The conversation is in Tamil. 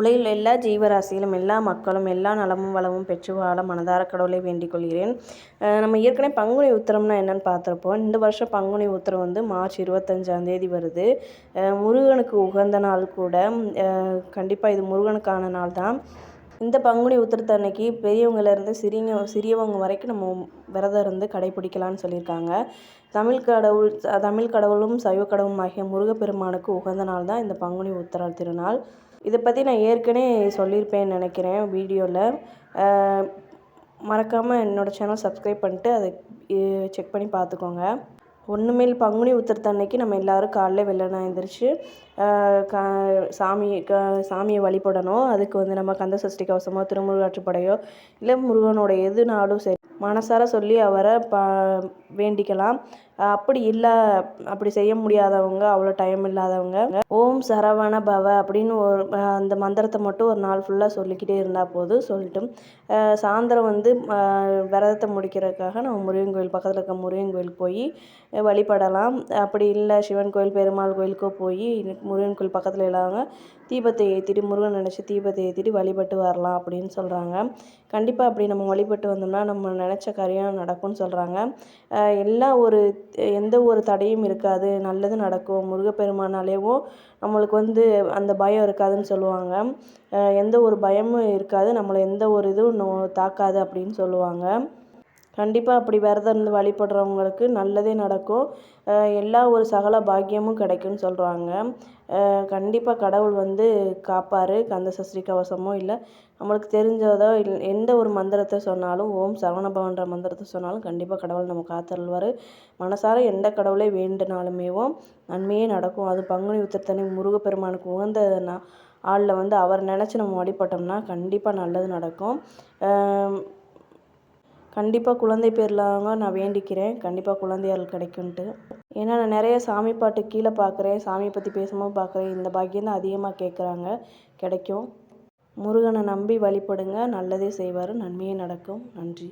உலகில் எல்லா ஜீவராசியிலும் எல்லா மக்களும் எல்லா நலமும் வளமும் பெற்று வாழ மனதார கடவுளை வேண்டிக் கொள்கிறேன். நம்ம ஏற்கனவே பங்குனி உத்திரம்னா என்னென்னு பார்த்துருப்போம். இந்த வருஷம் பங்குனி உத்திரம் வந்து மார்ச் இருபத்தஞ்சாந்தேதி வருது. முருகனுக்கு உகந்த நாள் கூட. கண்டிப்பாக இது முருகனுக்கான நாள் தான். இந்த பங்குனி உத்திரத்து அன்னைக்கு பெரியவங்கலேருந்து சிறிய சிறியவங்க வரைக்கும் நம்ம விரதம் இருந்து கடைப்பிடிக்கலான்னு சொல்லியிருக்காங்க. தமிழ் கடவுள் தமிழ் கடவுளும் சைவ கடவுளும் ஆகிய முருகப்பெருமானுக்கு உகந்த நாள் தான் இந்த பங்குனி உத்திர திருநாள். இதை பற்றி நான் ஏற்கனவே சொல்லியிருப்பேன்னு நினைக்கிறேன் வீடியோவில் மறக்காமல் என்னோடய சேனல் சப்ஸ்கிரைப் பண்ணிட்டு அதை செக் பண்ணி பார்த்துக்கோங்க. ஒன்றுமேல் பங்குனி உத்திரத்தன்னைக்கு நம்ம எல்லோரும் காலைல வெள்ளனை எழுந்திரிச்சு கா சாமி க சாமியை வழிபடணும் அதுக்கு வந்து நம்ம கந்த சஷ்டி கவசமோ திருமுருகாற்றுப்படையோ இல்லை முருகனோட எதுனாலும் சரி மனசார சொல்லி அவரை ப வேண்டிக்கலாம். அப்படி இல்லை அப்படி செய்ய முடியாதவங்க அவ்வளோ டைம் இல்லாதவங்க. ஓம் சரவண பவ அப்படின்னு ஒரு அந்த மந்திரத்தை மட்டும் ஒரு நாள் ஃபுல்லாக சொல்லிக்கிட்டே இருந்தால் போதும் சொல்லிட்டு சாயந்தரம் வந்து விரதத்தை முடிக்கிறதுக்காக நம்ம முருகன் கோயில் பக்கத்தில் இருக்க முருகன் கோயிலுக்கு போய் வழிபடலாம். அப்படி இல்லை சிவன் கோயில் பெருமாள் கோயிலுக்கோ போய் முருகன் கோயில் பக்கத்தில் இல்லாதவங்க தீபத்தை ஏற்றிட்டு முருகன் நினச்சி தீபத்தை ஏற்றிட்டு வழிபட்டு வரலாம் அப்படின்னு சொல்கிறாங்க கண்டிப்பாக அப்படி நம்ம வழிபட்டு வந்தோம்னா நம்ம நினச்ச காரியம் நடக்கும்னு சொல்கிறாங்க எல்லா ஒரு எந்த ஒரு தடையும் இருக்காது நல்லது நடக்கும். முருகப்பெருமானாலேவும் நம்மளுக்கு வந்து அந்த பயம் இருக்காதுன்னு சொல்லுவாங்க. எந்த ஒரு பயமும் இருக்காது நம்மளை எந்த ஒரு இதுவும் நோ தாக்காது அப்படின்னு சொல்லுவாங்க. கண்டிப்பாக அப்படி விரதம் இருந்து வழிபடுறவங்களுக்கு நல்லதே நடக்கும். எல்லா ஒரு சகல பாக்கியமும் கிடைக்கும்னு சொல்கிறாங்க கண்டிப்பாக கடவுள் வந்து காப்பார். கந்த சஷ்டி கவசமோ இல்லை நம்மளுக்கு தெரிஞ்சதோ இல் எந்த ஒரு மந்திரத்தை சொன்னாலும் ஓம் சரவணபவன்ற மந்திரத்தை சொன்னாலும் கண்டிப்பாக கடவுள் நம்ம காத்தருள்வார். மனசார எந்த கடவுளை வேண்டுனாலுமேவும் நன்மையே நடக்கும். அது பங்குனி உத்திரத்தனை முருகப்பெருமானுக்கு உகந்த ஆளில் வந்து அவர் நினச்சி நம்ம வழிபட்டோம்னா கண்டிப்பாக நல்லது நடக்கும். கண்டிப்பாக குழந்தை பேர் நான் வேண்டிக்கிறேன். கண்டிப்பாக குழந்தையால் கிடைக்குன்ட்டு ஏன்னா நான் நிறைய சாமி பாட்டு கீழே பார்க்குறேன் சாமியை பற்றி பேசும்போது பார்க்குறேன் இந்த பாக்கியம் தான் அதிகமாக கேட்குறாங்க கிடைக்கும். முருகனை நம்பி வழிபடுங்க. நல்லதே செய்வார். நன்மையே நடக்கும். நன்றி.